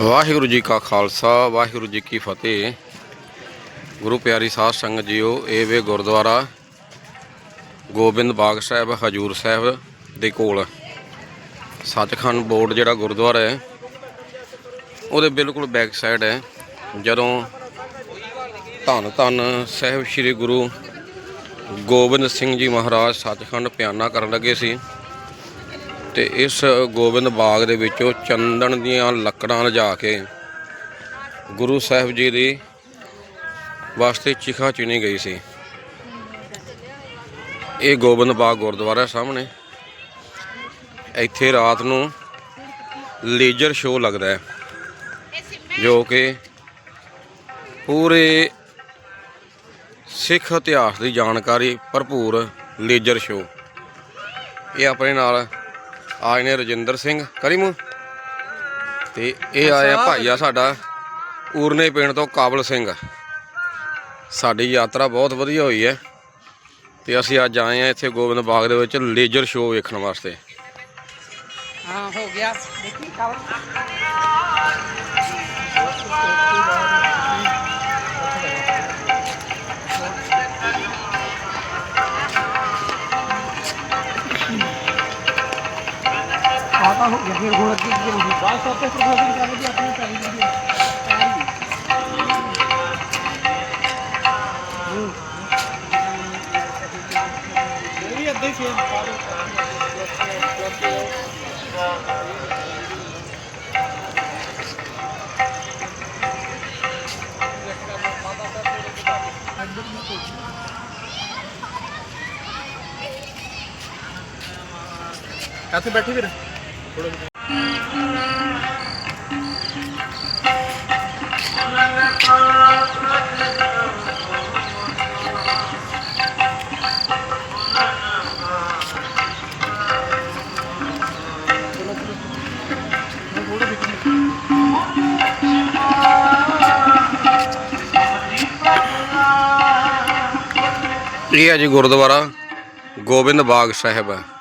ਵਾਹਿਗੁਰੂ ਜੀ ਕਾ ਖਾਲਸਾ, ਵਾਹਿਗੁਰੂ ਜੀ ਕੀ ਫਤਿਹ। ਗੁਰੂ ਪਿਆਰੀ ਸਾਧ ਸੰਗਤ ਜੀਓ, ਇਹ ਵੇ ਗੁਰਦੁਆਰਾ ਗੋਬਿੰਦ ਬਾਗ ਸਾਹਿਬ, ਹਜੂਰ ਸਾਹਿਬ ਦੇ ਕੋਲ। ਸੱਚਖੰਡ ਬੋਰਡ ਜਿਹੜਾ ਗੁਰਦੁਆਰਾ ਹੈ, ਉਹਦੇ ਬਿਲਕੁਲ ਬੈਕ ਸਾਈਡ ਹੈ। ਜਦੋਂ ਧੰਨ ਧੰਨ ਸਾਹਿਬ ਸ੍ਰੀ ਗੁਰੂ ਗੋਬਿੰਦ ਸਿੰਘ ਜੀ ਮਹਾਰਾਜ ਸੱਚਖੰਡ ਪਿਆਨਾ ਕਰਨ ਲੱਗੇ ਸੀ ਤੇ ਇਸ ਗੋਬਿੰਦ ਬਾਗ ਦੇ ਵਿੱਚੋਂ ਚੰਦਨ ਦੀਆਂ ਲੱਕੜਾਂ ਲਿਜਾ ਕੇ ਗੁਰੂ ਸਾਹਿਬ ਜੀ ਦੀ ਵਾਸਤੇ ਚਿਖਾ ਚੁਣੀ ਗਈ ਸੀ। ਇਹ ਗੋਬਿੰਦ ਬਾਗ ਗੁਰਦੁਆਰਾ ਸਾਹਮਣੇ। ਇੱਥੇ ਰਾਤ ਨੂੰ ਲੇਜ਼ਰ ਸ਼ੋਅ ਲੱਗਦਾ ਹੈ, ਜੋ ਕਿ ਪੂਰੇ ਸਿੱਖ ਇਤਿਹਾਸ ਦੀ ਜਾਣਕਾਰੀ ਭਰਪੂਰ ਲੇਜ਼ਰ ਸ਼ੋਅ। ਇਹ ਆਪਣੇ ਨਾਲ ਆਏ ਨੇ ਰਜਿੰਦਰ ਸਿੰਘ ਕਰੀਮੂ। ਤੇ ਇਹ ਆਇਆ ਭਾਈਆ ਸਾਡਾ ਊਰਨੇ ਪਿੰਡ ਤੋਂ ਕਾਬਲ ਸਿੰਘ। ਸਾਡੀ ਯਾਤਰਾ ਬਹੁਤ ਵਧੀਆ ਹੋਈ ਹੈ। ਤੇ ਅਸੀਂ ਅੱਜ ਆਏ ਆ ਇੱਥੇ ਗੋਬਿੰਦ ਬਾਗ ਦੇ ਵਿੱਚ ਲੇਜ਼ਰ ਸ਼ੋਅ ਵੇਖਣ ਵਾਸਤੇ। ਆ ਹੋ ਗਿਆ ਫਿਰ ਹੁਣ ਅੱਗੇ ਕੀ ਹੋਊਗੀ? ਬਾਅਦ ਸਭ ਤੋਂ ਪ੍ਰੋਫੈਸਰ ਕਰ ਆਪਣੀ ਟਾਈਮ ਦੀ ਇਹ ਵੀ ਅੱਧੇ ਸ਼ੇਰ ਕਾਥੇ ਬੈਠੀ ਵੀਰ ਇਹ ਹੈ ਜੀ ਗੁਰਦੁਆਰਾ ਗੋਬਿੰਦ ਬਾਗ ਸਾਹਿਬ। ਹੈ